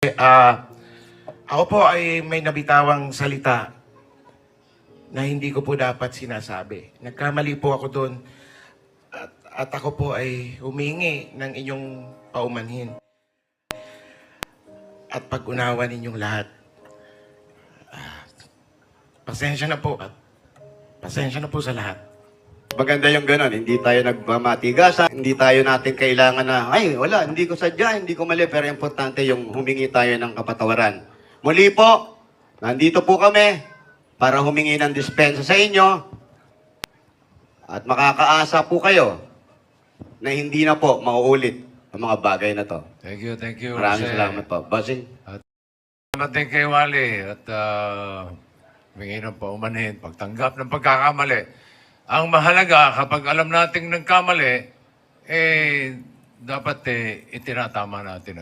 Ah, ako po ay may nabitawang salita na hindi ko po dapat sinasabi. Nagkamali po ako doon at, at ako po ay humingi ng inyong paumanhin at pag-unawa ninyong lahat. Ah, pasensya na po at pasensya na po sa lahat. Maganda yung ganon, hindi tayo nagmamatigasan, hindi tayo natin kailangan na, ay wala, hindi ko sadya, hindi ko mali, pero importante yung humingi tayo ng kapatawaran. Muli po, nandito po kami para humingi ng dispensa sa inyo at makakaasa po kayo na hindi na po mauulit ang mga bagay na to. Thank you, thank you. Maraming Jose. salamat po. Bossing. Salamat din kay Wally at uh, humingi ng paumanhin, pagtanggap ng pagkakamali. Ang mahalaga, kapag alam nating nagkamali, eh, dapat eh, itinatama natin.